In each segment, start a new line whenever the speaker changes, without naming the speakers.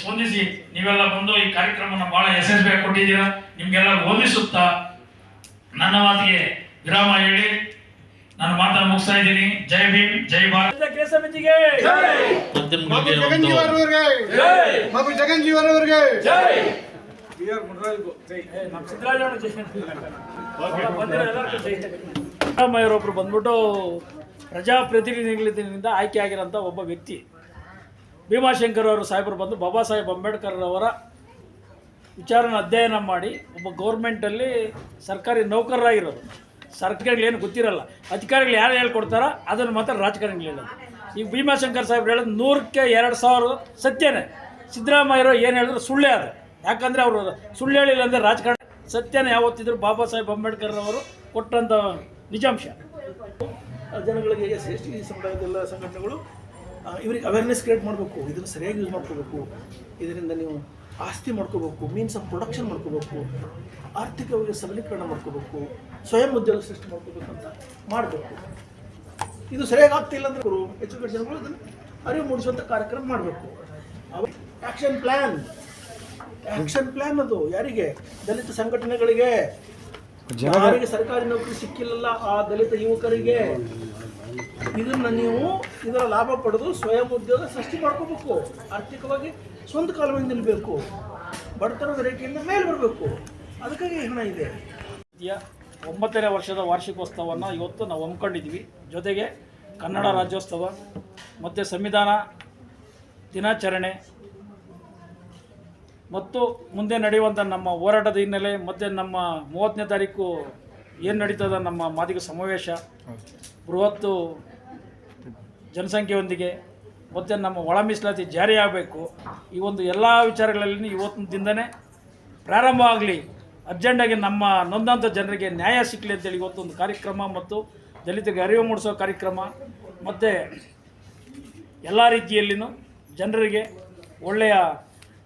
ಸ್ಪಂದಿಸಿ ನೀವೆಲ್ಲ ಬಂದು ಈ ಕಾರ್ಯಕ್ರಮವನ್ನು ಬಹಳ ಯಶಸ್ವಿಯಾಗಿ ಕೊಟ್ಟಿದ್ದೀರಾ ನಿಮ್ಗೆಲ್ಲ ಓದಿಸುತ್ತಾ ನನ್ನ ಮಾತಿಗೆ ವಿರಾಮ ಹೇಳಿ ನಾನು ಮಾತನ್ನು ಮುಗಿಸ್ತಾ ಇದ್ದೀನಿ. ಜೈ ಭೀಮ್ ಜೈ ಭಾರತ್. ಸಮಿತಿಗೆ!
ಮಗು
ಸಿದ್ದರಾಮಯ್ಯ ಒಬ್ರು ಬಂದ್ಬಿಟ್ಟು ಪ್ರಜಾಪ್ರತಿನಿಧಿಗಳಿಂದ ಆಯ್ಕೆ ಆಗಿರೋಂಥ ಒಬ್ಬ ವ್ಯಕ್ತಿ. ಭೀಮಾಶಂಕರ್ ಅವರು ಸಾಹೇಬರು ಬಂದು ಬಾಬಾ ಸಾಹೇಬ್ ಅಂಬೇಡ್ಕರ್ ಅವರ ವಿಚಾರನ ಅಧ್ಯಯನ ಮಾಡಿ ಒಬ್ಬ ಗೌರ್ಮೆಂಟಲ್ಲಿ ಸರ್ಕಾರಿ ನೌಕರರಾಗಿರೋದು. ಸರ್ಕಾರಗಳೇನು ಗೊತ್ತಿರಲ್ಲ. ಅಧಿಕಾರಿಗಳು ಯಾರು ಹೇಳ್ಕೊಡ್ತಾರೋ ಅದನ್ನು ಮಾತ್ರ ರಾಜಕಾರಣಿಗಳು ಹೇಳೋದು. ಈಗ ಭೀಮಾಶಂಕರ್ ಸಾಹೇಬ್ರು ಹೇಳೋದು ನೂರಕ್ಕೆ ಎರಡು ಸಾವಿರ ಸತ್ಯನೇ. ಸಿದ್ದರಾಮಯ್ಯರು ಏನು ಹೇಳಿದ್ರು ಸುಳ್ಳೇ ಅದು. ಯಾಕಂದರೆ ಅವರು ಸುಳ್ಳು ಹೇಳಿಲ್ಲ ಅಂದರೆ ರಾಜಕಾರಣ ಸತ್ಯನ ಯಾವತ್ತಿದ್ರು ಬಾಬಾ ಸಾಹೇಬ್ ಅಂಬೇಡ್ಕರ್ ಅವರು ಕೊಟ್ಟಂಥ ನಿಜಾಂಶ.
ಜನಗಳಿಗೆ ಎಸ್ ಎಸ್ ಟಿ ಸಮುದಾಯದೆಲ್ಲ ಸಂಘಟನೆಗಳು ಆ, ಇವರಿಗೆ ಅವೇರ್ನೆಸ್ ಕ್ರಿಯೇಟ್ ಮಾಡಬೇಕು ಇದನ್ನು ಸರಿಯಾಗಿ ಯೂಸ್ ಮಾಡ್ಕೋಬೇಕು ಇದರಿಂದ ನೀವು ಆಸ್ತಿ ಮಾಡ್ಕೋಬೇಕು ಮೀನ್ಸ್ ಆಫ್ ಪ್ರೊಡಕ್ಷನ್ ಮಾಡ್ಕೋಬೇಕು ಆರ್ಥಿಕವಾಗಿ ಸಬಲೀಕರಣ ಮಾಡ್ಕೋಬೇಕು ಸ್ವಯಂ ಉದ್ಯೋಗ ಸೃಷ್ಟಿ ಮಾಡ್ಕೋಬೇಕು ಅಂತ ಮಾಡಬೇಕು. ಇದು ಸರಿಯಾಗಿ ಆಗ್ತಿಲ್ಲ ಅಂದ್ರೆ ಅವರು ಕಡೆ ಜನಗಳು ಅದನ್ನು ಅರಿವು ಮೂಡಿಸುವಂಥ ಕಾರ್ಯಕ್ರಮ ಮಾಡಬೇಕು. ಆ್ಯಕ್ಷನ್ ಪ್ಲ್ಯಾನ್ ಆ್ಯಕ್ಷನ್ ಪ್ಲ್ಯಾನ್ ಅದು. ಯಾರಿಗೆ? ದಲಿತ ಸಂಘಟನೆಗಳಿಗೆ. ಯಾರಿಗೆ ಸರ್ಕಾರಿ ನೌಕರಿ ಸಿಕ್ಕಿಲ್ಲಲ್ಲ ಆ ದಲಿತ ಯುವಕರಿಗೆ? ಇದನ್ನ ನೀವು ಇದರ ಲಾಭ ಪಡೆದು ಸ್ವಯಂ ಉದ್ಯೋಗ ಸೃಷ್ಟಿ ಮಾಡ್ಕೋಬೇಕು. ಆರ್ಥಿಕವಾಗಿ ಸ್ವಂತ ಕಾಲ ಮೇಲೆ ನಿಲ್ಲಬೇಕು ಬಡತನದ ರೇಖೆಯಿಂದ ಮೇಲೆ ಬರಬೇಕು. ಅದಕ್ಕಾಗಿ ಹಣ ಇದೆ.
ಒಂಬತ್ತನೇ ವರ್ಷದ ವಾರ್ಷಿಕೋತ್ಸವವನ್ನು ಇವತ್ತು ನಾವು ಹಮ್ಮಿಕೊಂಡಿದ್ವಿ ಜೊತೆಗೆ ಕನ್ನಡ ರಾಜ್ಯೋತ್ಸವ, ಮತ್ತು ಸಂವಿಧಾನ ದಿನಾಚರಣೆ, ಮತ್ತು ಮುಂದೆ ನಡೆಯುವಂಥ ನಮ್ಮ ಹೋರಾಟದ ಹಿನ್ನೆಲೆ, ಮತ್ತು ನಮ್ಮ ಮೂವತ್ತನೇ ತಾರೀಕು ಏನು ನಡೀತದ ನಮ್ಮ ಮಾದಿಗ ಸಮಾವೇಶ. ಬೃಹತ್ತು ಜನಸಂಖ್ಯೆಯೊಂದಿಗೆ, ಮತ್ತು ನಮ್ಮ ಒಳ ಮೀಸಲಾತಿ ಜಾರಿಯಾಗಬೇಕು ಈ ಒಂದು ಎಲ್ಲ ವಿಚಾರಗಳಲ್ಲಿ ಇವತ್ತಿನ ದಿನದನೇ ಪ್ರಾರಂಭ ಆಗಲಿ. ಅರ್ಜೆಂಟಾಗಿ ನಮ್ಮ ನೊಂದಂಥ ಜನರಿಗೆ ನ್ಯಾಯ ಸಿಕ್ಕಲಿ ಅಂತೇಳಿ ಇವತ್ತೊಂದು ಕಾರ್ಯಕ್ರಮ ಮತ್ತು ದಲಿತರಿಗೆ ಅರಿವು ಮೂಡಿಸೋ ಕಾರ್ಯಕ್ರಮ, ಮತ್ತು ಎಲ್ಲ ರೀತಿಯಲ್ಲಿಯೂ ಜನರಿಗೆ ಒಳ್ಳೆಯ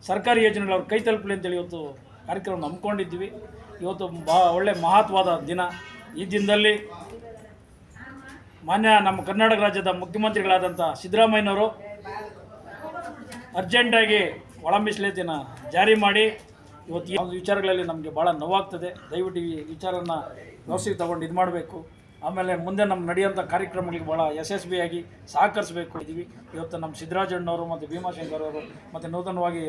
ಸರ್ಕಾರಿ ಯೋಜನೆಗಳು ಅವ್ರ ಕೈ ತಲುಪಲಿ ಅಂತೇಳಿ ಇವತ್ತು ಕಾರ್ಯಕ್ರಮ ನಂಬ್ಕೊಂಡಿದ್ವಿ ಇವತ್ತು ಬಾ ಒಳ್ಳೆ ಮಹತ್ವದ ದಿನ. ಈ ದಿನದಲ್ಲಿ ಮಾನ್ಯ ನಮ್ಮ ಕರ್ನಾಟಕ ರಾಜ್ಯದ ಮುಖ್ಯಮಂತ್ರಿಗಳಾದಂಥ ಸಿದ್ದರಾಮಯ್ಯನವರು ಅರ್ಜೆಂಟಾಗಿ ಒಳ ಮೀಸಲಾತಿನ ಜಾರಿ ಮಾಡಿ ಇವತ್ತು ಈ ವಿಚಾರಗಳಲ್ಲಿ ನಮಗೆ ಭಾಳ ನೋವಾಗ್ತದೆ. ದಯವಿಟ್ಟು ಈ ವಿಚಾರನ ವ್ಯವಸ್ಥೆಗೆ ತಗೊಂಡು ಇದು ಮಾಡಬೇಕು. ಆಮೇಲೆ ಮುಂದೆ ನಮ್ಮ ನಡೆಯುವಂಥ ಕಾರ್ಯಕ್ರಮಗಳಿಗೆ ಭಾಳ ಯಶಸ್ವಿಯಾಗಿ ಸಹಕರಿಸಬೇಕು ಇದ್ದೀವಿ ಇವತ್ತು ನಮ್ಮ ಸಿದ್ದರಾಜಣ್ಣವರು ಮತ್ತು ಭೀಮಾಶಂಕರ್ ಅವರು ಮತ್ತು ನೂತನವಾಗಿ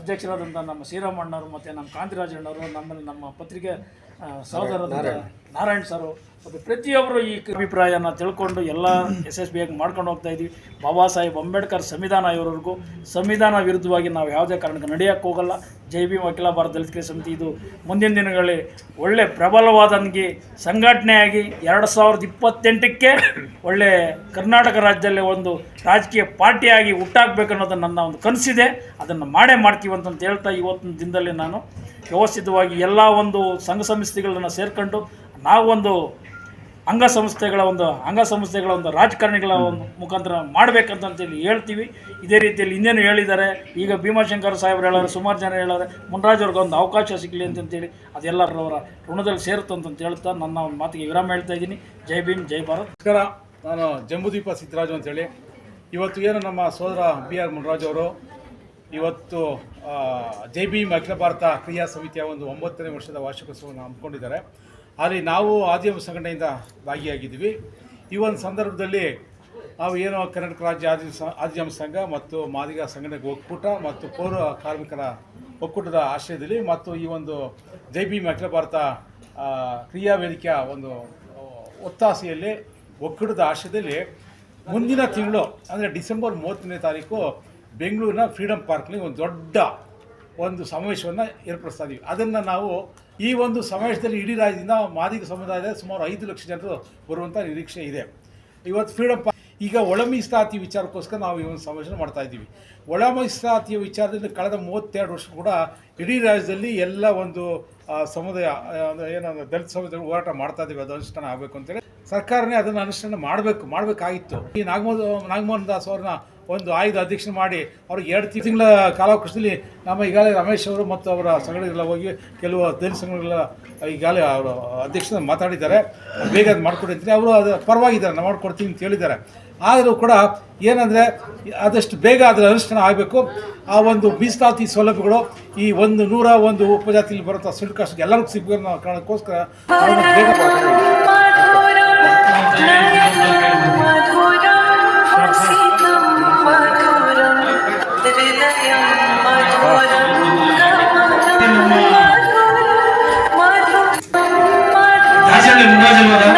ಅಧ್ಯಕ್ಷರಾದಂಥ ನಮ್ಮ ಶ್ರೀರಾಮಣ್ಣವರು ಮತ್ತು ನಮ್ಮ ಕಾಂತಿರಾಜಣ್ಣವರು ನಮ್ಮಲ್ಲಿ ನಮ್ಮ ಪತ್ರಿಕೆ ಆ, ಸಹೋದರರಾದ ನಾರಾಯಣ್. ಸರ್. ಮತ್ತು ಪ್ರತಿಯೊಬ್ಬರು ಈ ಅಭಿಪ್ರಾಯನ ತಿಳ್ಕೊಂಡು ಎಲ್ಲ ಯಶಸ್ವಿಯಾಗಿ ಮಾಡ್ಕೊಂಡು ಹೋಗ್ತಾ ಇದ್ವಿ. ಬಾಬಾ ಸಾಹೇಬ್ ಅಂಬೇಡ್ಕರ್ ಸಂವಿಧಾನ ಇರೋವರೆಗೂ ಸಂವಿಧಾನ ವಿರುದ್ಧವಾಗಿ ನಾವು ಯಾವುದೇ ಕಾರಣಕ್ಕೆ ನಡೆಯೋಕ್ಕೆ ಹೋಗಲ್ಲ. ಜೈ ಭೀಮ್ ಅಖಿಲ ಭಾರತ ದಲಿತ ಸಮಿತಿ ಇದು ಮುಂದಿನ ದಿನಗಳಲ್ಲಿ ಒಳ್ಳೆ ಪ್ರಬಲವಾದಂಗೆ ಸಂಘಟನೆಯಾಗಿ ಎರಡು ಸಾವಿರದ ಇಪ್ಪತ್ತೆಂಟಕ್ಕೆ ಒಳ್ಳೆ ಕರ್ನಾಟಕ ರಾಜ್ಯದಲ್ಲಿ ಒಂದು ರಾಜಕೀಯ ಪಾರ್ಟಿಯಾಗಿ ಹುಟ್ಟಾಗಬೇಕು ಅನ್ನೋದು ನನ್ನ ಒಂದು ಕನಸಿದೆ. ಅದನ್ನು ಮಾಡೇ ಮಾಡ್ತೀವಿ ಅಂತಂತ ಹೇಳ್ತಾ ಇವತ್ತಿನ ದಿನದಲ್ಲಿ ನಾನು. ವ್ಯವಸ್ಥಿತವಾಗಿ ಎಲ್ಲ ಒಂದು ಸಂಘ ಸಂಸ್ಥೆಗಳನ್ನು ಸೇರ್ಕೊಂಡು ನಾವೊಂದು ಅಂಗಸಂಸ್ಥೆಗಳ ಒಂದು ಅಂಗಸಂಸ್ಥೆಗಳ ಒಂದು ರಾಜಕಾರಣಿಗಳ ಒಂದು ಮುಖಾಂತರ ಮಾಡಬೇಕಂತಂತೇಳಿ ಹೇಳ್ತೀವಿ. ಇದೇ ರೀತಿಯಲ್ಲಿ ಇನ್ನೇನು ಹೇಳಿದ್ದಾರೆ, ಈಗ ಭೀಮಾಶಂಕರ್ ಸಾಹೇಬ್ರು ಹೇಳೋರು, ಸುಮಾರು ಜನ ಹೇಳೋರೆ, ಮುನ್ರಾಜ್ ಅವ್ರಿಗೆ ಒಂದು ಅವಕಾಶ ಸಿಗಲಿ ಅಂತಂತೇಳಿ ಅದೆಲ್ಲರವರ ಋಣದಲ್ಲಿ ಅಂತಂತ ಹೇಳ್ತಾ ನನ್ನ ಒಂದು ಮಾತಿಗೆ ವಿರಾಮ ಹೇಳ್ತಾ ಇದ್ದೀನಿ. ಜೈ ಭೀಮ್, ಜೈ ಭಾರತ್.
ನಮಸ್ಕಾರ, ನಾನು ಜಂಬುದೀಪ ಸಿದ್ದರಾಜು ಅಂತೇಳಿ. ಇವತ್ತು ಏನು ನಮ್ಮ ಸೋದರ ಬಿ ಆರ್ ಮುನ್ರಾಜ್ ಅವರು ಇವತ್ತು ಜೆ ಬಿ ಅಖಿಲ ಭಾರತ ಕ್ರಿಯಾ ಸಮಿತಿಯ ಒಂದು ಒಂಬತ್ತನೇ ವರ್ಷದ ವಾರ್ಷಿಕೋತ್ಸವವನ್ನು ಹಮ್ಮಿಕೊಂಡಿದ್ದಾರೆ. ಅಲ್ಲಿ ನಾವು ಆದಿಮ ಸಂಘಟನೆಯಿಂದ ಭಾಗಿಯಾಗಿದ್ದೀವಿ. ಈ ಒಂದು ಸಂದರ್ಭದಲ್ಲಿ ನಾವು ಏನು ಕರ್ನಾಟಕ ರಾಜ್ಯ ಆದಿ ಸ- ಆದಿಜಾಮ ಸಂಘ ಮತ್ತು ಮಾದಿಗ ಸಂಘಟನೆ ಒಕ್ಕೂಟ ಮತ್ತು ಪೌರ ಕಾರ್ಮಿಕರ ಒಕ್ಕೂಟದ ಆಶ್ರಯದಲ್ಲಿ ಮತ್ತು ಈ ಒಂದು ಜೈ ಭೀಮ್ ಅಖಿಲ ಭಾರತ ಕ್ರಿಯಾ ವೇದಿಕೆಯ ಒಂದು ಒತ್ತಾಸೆಯಲ್ಲಿ, ಒಕ್ಕೂಟದ ಆಶ್ರಯದಲ್ಲಿ ಮುಂದಿನ ತಿಂಗಳು, ಅಂದರೆ ಡಿಸೆಂಬರ್ ಮೂವತ್ತನೇ ತಾರೀಕು ಬೆಂಗಳೂರಿನ ಫ್ರೀಡಮ್ ಪಾರ್ಕ್ನಲ್ಲಿ ಒಂದು ದೊಡ್ಡ ಒಂದು ಸಮಾವೇಶವನ್ನು ಏರ್ಪಡಿಸ್ತಾ ಇದ್ದೀವಿ ಅದನ್ನು ನಾವು ಈ ಒಂದು ಸಮಾವೇಶದಲ್ಲಿ ಇಡೀ ರಾಜ್ಯದಿಂದ ಮಾದಿಗ ಸಮುದಾಯದ ಸುಮಾರು ಐದು ಲಕ್ಷ ಜನರು ಬರುವಂಥ ನಿರೀಕ್ಷೆ ಇದೆ. ಇವತ್ತು ಫ್ರೀಡಮ್ ಪಾರ್ಕ್ ಈಗ ಒಳ ವಿಚಾರಕ್ಕೋಸ್ಕರ ನಾವು ಈ ಒಂದು ಸಮಾವೇಶ ಮಾಡ್ತಾ ಇದ್ದೀವಿ. ಒಳ ಮೀಸಲಾತಿಯ ವಿಚಾರದಲ್ಲಿ ಕಳೆದ ಮೂವತ್ತೆರಡು ವರ್ಷ ಕೂಡ ಇಡೀ ರಾಜ್ಯದಲ್ಲಿ ಎಲ್ಲ ಒಂದು ಸಮುದಾಯ ಏನಂದ್ರೆ ದಲಿತ ಸಮುದಾಯ ಹೋರಾಟ ಮಾಡ್ತಾ ಇದ್ದೀವಿ. ಅದು ಅನುಷ್ಠಾನ ಆಗಬೇಕು ಅಂತೇಳಿ ಸರ್ಕಾರನೇ ಅದನ್ನು ಅನುಷ್ಠಾನ ಮಾಡಬೇಕು, ಮಾಡಬೇಕಾಗಿತ್ತು. ಈ ನಾಗಮೋ, ನಾಗಮೋಹನ್ ದಾಸ್ ಅವ್ರನ್ನ ಒಂದು ಆಯುಧ ಅಧ್ಯಕ್ಷ ಮಾಡಿ ಅವ್ರಿಗೆ ಎರಡು ತಿಂಗಳ ಕಾಲಾವಕಾಶದಲ್ಲಿ ನಮ್ಮ ಈಗಾಗಲೇ ರಮೇಶ್ ಅವರು ಮತ್ತು ಅವರ ಸಂಘಟನೆಗೆಲ್ಲ ಹೋಗಿ ಕೆಲವು ದೈನ ಸಂಘಟನೆಗಳ ಈಗಾಗಲೇ ಅವರು ಅಧ್ಯಕ್ಷನ ಮಾತಾಡಿದ್ದಾರೆ. ಬೇಗ ಅದು ಮಾಡಿಕೊಡ್ತೀನಿ ಅವರು ಅದು ಪರವಾಗಿದ್ದಾರೆ. ನಾವು ಮಾಡಿಕೊಡ್ತೀನಿ ಅಂತ ಹೇಳಿದ್ದಾರೆ. ಆದರೂ ಕೂಡ ಏನಂದರೆ ಆದಷ್ಟು ಬೇಗ ಅದರ ಅನುಷ್ಠಾನ ಆಗಬೇಕು. ಆ ಒಂದು ಮೀಸಲಾತಿ ಸೌಲಭ್ಯಗಳು ಈ ಒಂದು ನೂರ ಒಂದು ಉಪಜಾತಿಯಲ್ಲಿ ಸಿಡ್ ಕಾಸ್ಟ್ಗೆ ಎಲ್ಲರಿಗೂ ಸಿಗ್ಬೇಕು ಅನ್ನೋ ಕಾರಣಕ್ಕೋಸ್ಕರ ಬೇಗ 아, 아, 아. 다시 한번 문화재마다